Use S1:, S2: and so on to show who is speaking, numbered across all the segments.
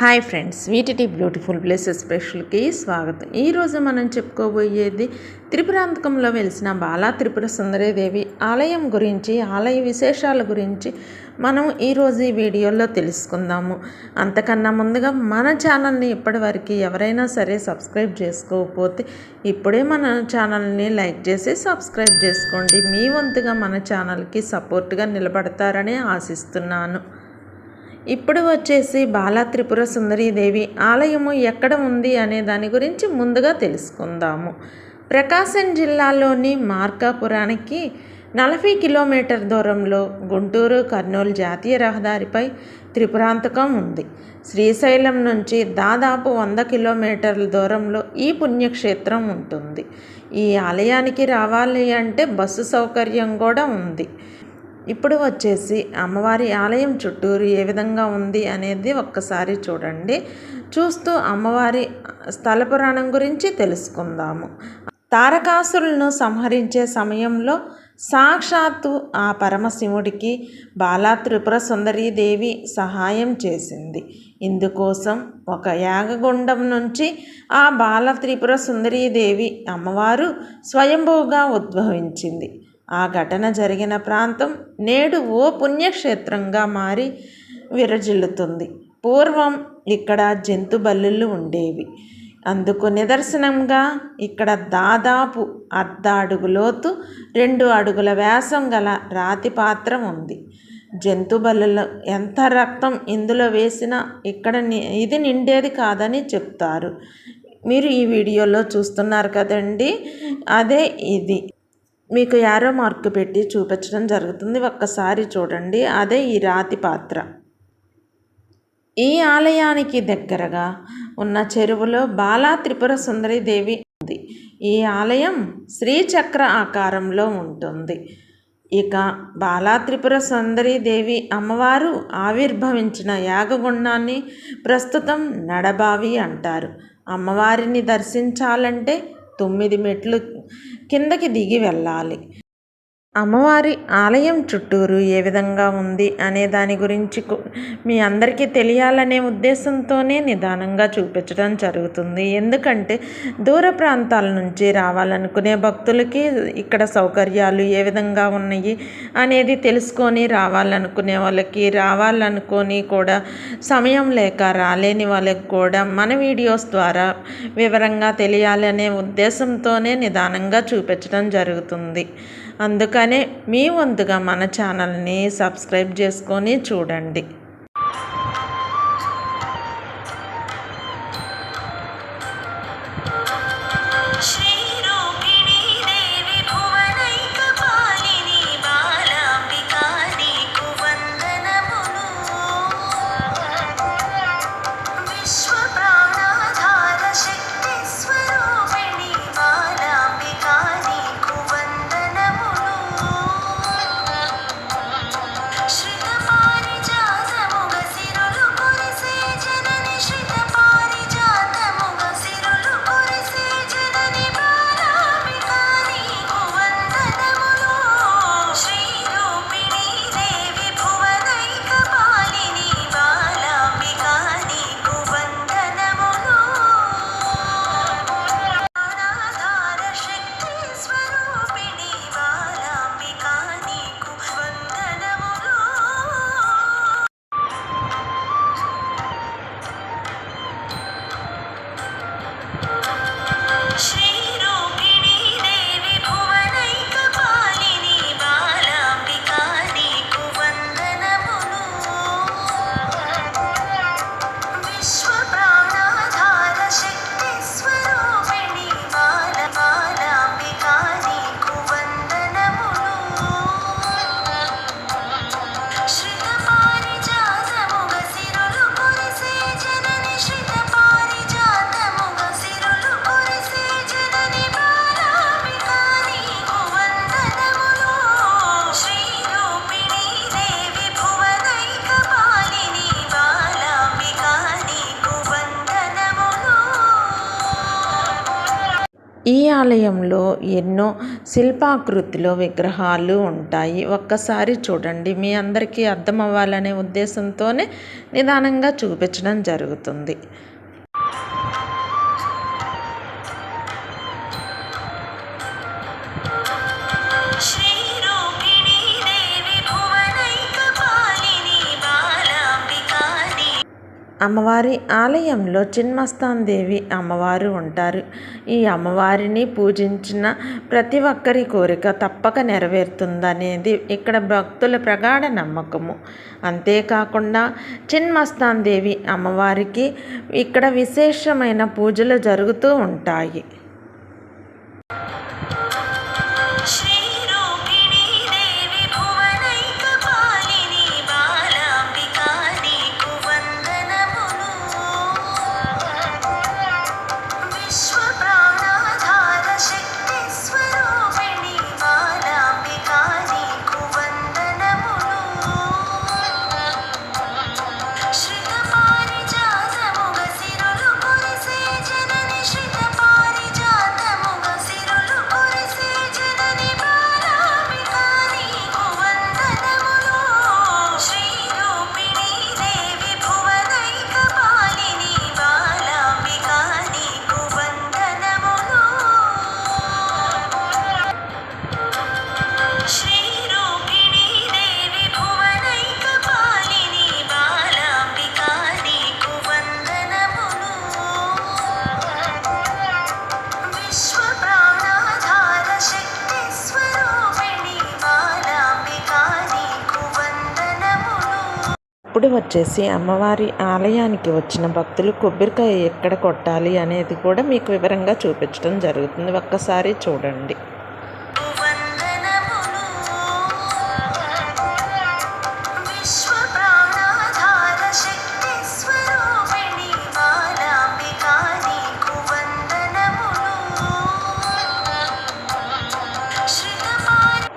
S1: Hi friends వీటిటి beautiful places స్పెషల్కి స్వాగతం. ఈరోజు మనం చెప్పుకోబోయేది త్రిపురాంతకంలో వెలిసిన బాలా త్రిపుర సుందరీదేవి ఆలయం గురించి ఆలయ విశేషాల గురించి మనం ఈరోజు ఈ వీడియోలో తెలుసుకుందాము. అంతకన్నా ముందుగా మన ఛానల్ని ఇప్పటివరకు ఎవరైనా సరే సబ్స్క్రైబ్ చేసుకోకపోతే ఇప్పుడే మన ఛానల్ని లైక్ చేసి సబ్స్క్రైబ్ చేసుకోండి. మీ వంతుగా మన ఛానల్కి సపోర్ట్గా నిలబడతారని ఆశిస్తున్నాను. ఇప్పుడు వచ్చేసి బాలా త్రిపుర సుందరీదేవి ఆలయము ఎక్కడ ఉంది అనే దాని గురించి ముందుగా తెలుసుకుందాము. ప్రకాశం జిల్లాలోని మార్కాపురానికి నలభై కిలోమీటర్ దూరంలో గుంటూరు కర్నూలు జాతీయ రహదారిపై త్రిపురాంతకం ఉంది. శ్రీశైలం నుంచి దాదాపు వంద కిలోమీటర్ల దూరంలో ఈ పుణ్యక్షేత్రం ఉంటుంది. ఈ ఆలయానికి రావాలి అంటే బస్సు సౌకర్యం కూడా ఉంది. ఇప్పుడు వచ్చేసి అమ్మవారి ఆలయం చుట్టూరు ఏ విధంగా ఉంది అనేది ఒక్కసారి చూడండి. చూస్తూ అమ్మవారి స్థల పురాణం గురించి తెలుసుకుందాము. తారకాసురులను సంహరించే సమయంలో సాక్షాత్తు ఆ పరమశివుడికి బాలా త్రిపుర సుందరీదేవి సహాయం చేసింది. ఇందుకోసం ఒక యాగగుండం నుంచి ఆ బాల త్రిపుర సుందరీదేవి అమ్మవారు స్వయంభూగా ఉద్భవించింది. ఆ ఘటన జరిగిన ప్రాంతం నేడు ఓ పుణ్యక్షేత్రంగా మారి విరజిల్లుతుంది. పూర్వం ఇక్కడ జంతు బల్లులు ఉండేవి. అందుకు నిదర్శనంగా ఇక్కడ దాదాపు అర్ధ అడుగు లోతు రెండు అడుగుల వ్యాసం గల రాతి పాత్ర ఉంది. జంతు బల్లులు ఎంత రక్తం ఇందులో వేసినా ఇక్కడ ఇది నిండేది కాదని చెప్తారు. మీరు ఈ వీడియోలో చూస్తున్నారు కదండి? అదే ఇది. మీకు యారో మార్కు పెట్టి చూపించడం జరుగుతుంది. ఒక్కసారి చూడండి. అదే ఈ రాతి పాత్ర. ఈ ఆలయానికి దగ్గరగా ఉన్న చెరువులో బాలా త్రిపుర సుందరి దేవి ఉంది. ఈ ఆలయం శ్రీచక్ర ఆకారంలో ఉంటుంది. ఇక బాలా త్రిపుర సుందరి దేవి అమ్మవారు ఆవిర్భవించిన యాగగుండాన్ని ప్రస్తుతం నడబావి అంటారు. అమ్మవారిని దర్శించాలంటే తొమ్మిది మెట్లు కిందకి దిగి వెళ్ళాలి. అమ్మవారి ఆలయం చుట్టూరు ఏ విధంగా ఉంది అనే దాని గురించి మీ అందరికీ తెలియాలనే ఉద్దేశంతోనే నిదానంగా చూపించడం జరుగుతుంది. ఎందుకంటే దూర ప్రాంతాల నుంచి రావాలనుకునే భక్తులకి ఇక్కడ సౌకర్యాలు ఏ విధంగా ఉన్నాయి అనేది తెలుసుకొని రావాలనుకునే వాళ్ళకి రావాలనుకొని కూడా సమయం లేక రాలేని వాళ్ళకి కూడా మన వీడియోస్ ద్వారా వివరంగా తెలియాలనే ఉద్దేశంతోనే నిదానంగా చూపించడం జరుగుతుంది. అందుకనే మీ వంతుగా మన ఛానల్ని సబ్స్క్రైబ్ చేసుకొని చూడండి.
S2: ఆలయంలో ఎన్నో శిల్పాకృతిలో విగ్రహాలు ఉంటాయి. ఒక్కసారి చూడండి మీ అందరికీ అర్థం అవ్వాలనే ఉద్దేశంతోనే నిదానంగా చూపించడం జరుగుతుంది. అమ్మవారి ఆలయంలో చిన్మస్తాన్ దేవి అమ్మవారు ఉంటారు. ఈ అమ్మవారిని పూజించిన ప్రతి ఒక్కరి కోరిక తప్పక నెరవేరుతుందనేది ఇక్కడ భక్తుల ప్రగాఢ నమ్మకము. అంతేకాకుండా చిన్మస్తాన్ దేవి అమ్మవారికి ఇక్కడ విశేషమైన పూజలు జరుగుతూ ఉంటాయి. వచ్చేసి అమ్మవారి ఆలయానికి వచ్చిన భక్తులు కొబ్బరికాయ ఎక్కడ కొట్టాలి అనేది కూడా మీకు వివరంగా చూపించడం జరుగుతుంది. ఒక్కసారి చూడండి.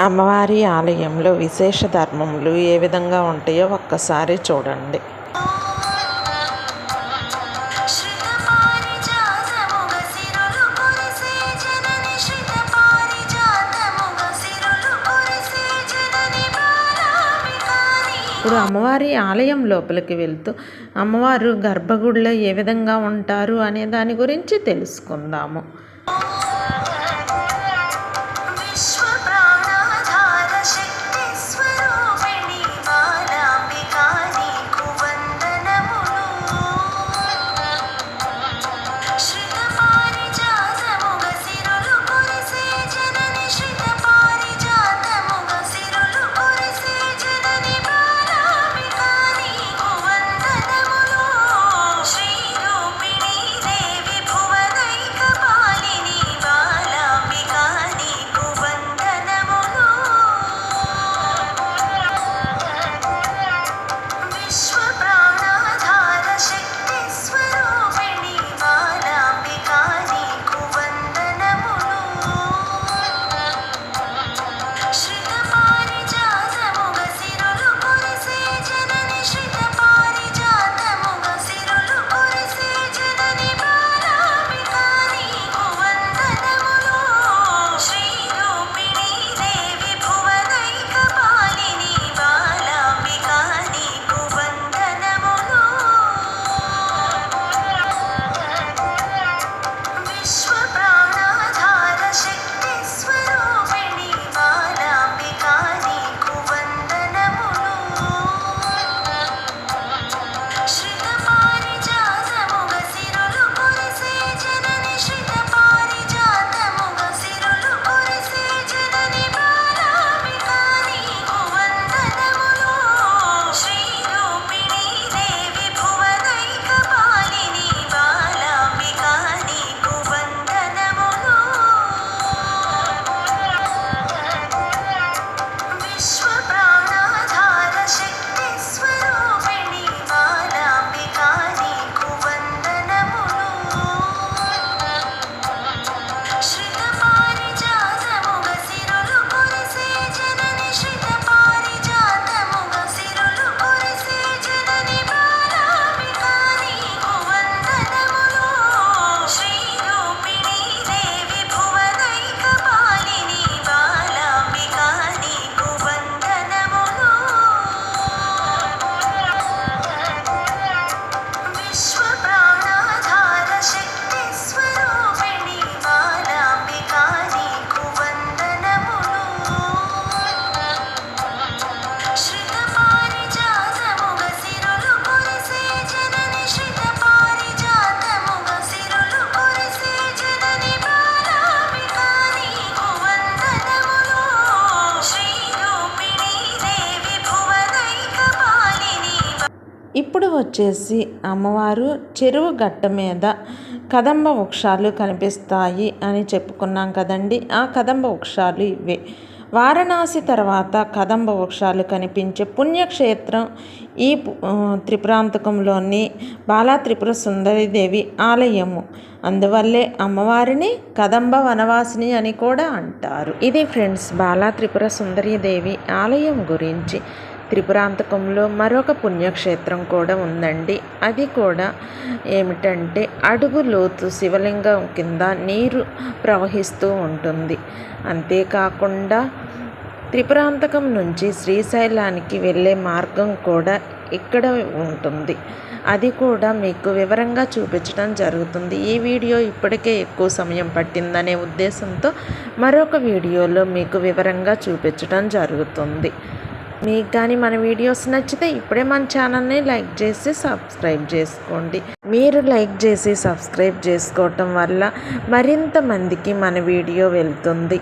S2: అమ్మవారి ఆలయంలో విశేష ధర్మములు ఏ విధంగా ఉంటాయో ఒక్కసారి చూడండి. ఇప్పుడు అమ్మవారి ఆలయం లోపలికి వెళ్తూ అమ్మవారు గర్భగుడిలో ఏ విధంగా ఉంటారు అనే దాని గురించి తెలుసుకుందాము.
S1: వచ్చేసి అమ్మవారు చెరువు గట్ట మీద కదంబ వృక్షాలు కనిపిస్తాయి అని చెప్పుకున్నాం కదండి. ఆ కదంబ వృక్షాలు ఇవే. వారణాసి తర్వాత కదంబ వృక్షాలు కనిపించే పుణ్యక్షేత్రం ఈ త్రిపురాంతకంలోని బాలా త్రిపుర సుందరిదేవి ఆలయము. అందువల్లే అమ్మవారిని కదంబ వనవాసిని అని కూడా అంటారు. ఇది ఫ్రెండ్స్ బాలా త్రిపుర సుందరీదేవి ఆలయం గురించి. త్రిపురాంతకంలో మరొక పుణ్యక్షేత్రం కూడా ఉందండి. అది కూడా ఏమిటంటే అడుగు లోతు శివలింగం కింద నీరు ప్రవహిస్తూ ఉంటుంది. అంతేకాకుండా త్రిపురాంతకం నుంచి శ్రీశైలానికి వెళ్ళే మార్గం కూడా ఇక్కడ ఉంటుంది. అది కూడా మీకు వివరంగా చూపించడం జరుగుతుంది. ఈ వీడియో ఇప్పటికే ఎక్కువ సమయం పట్టిందనే ఉద్దేశంతో మరొక వీడియోలో మీకు వివరంగా చూపించడం జరుగుతుంది. మీకు కానీ మన వీడియోస్ నచ్చితే ఇప్పుడే మన ఛానల్ని లైక్ చేసి సబ్స్క్రైబ్ చేసుకోండి. మీరు లైక్ చేసి సబ్స్క్రైబ్ చేసుకోవటం వల్ల మరింత మందికి మన వీడియో వెళ్తుంది.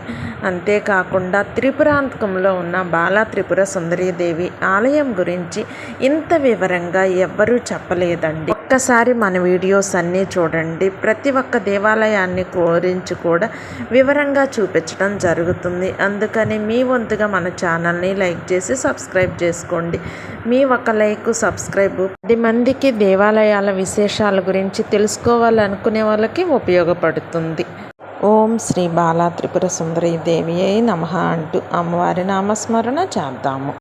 S1: అంతేకాకుండా త్రిపురాంతకంలో ఉన్న బాలా త్రిపుర సుందరీదేవి ఆలయం గురించి ఇంత వివరంగా ఎవ్వరూ చెప్పలేదండి. ఒక్కసారి మన వీడియోస్ అన్నీ చూడండి. ప్రతి ఒక్క దేవాలయాన్ని గురించి కూడా వివరంగా చూపించడం జరుగుతుంది. అందుకని మీ వంతుగా మన ఛానల్ని లైక్ చేసి సబ్స్క్రైబ్ చేసుకోండి. మీ ఒక లైక్ సబ్స్క్రైబ్. పది మందికి దేవాలయాల విశేషాల గురించి తెలుసుకోవాలనుకునే వాళ్ళకి ఉపయోగపడుతుంది. ఓం శ్రీ బాలా త్రిపుర సుందరి దేవి నమ అంటూ అమ్మవారి నామస్మరణ చేద్దాము.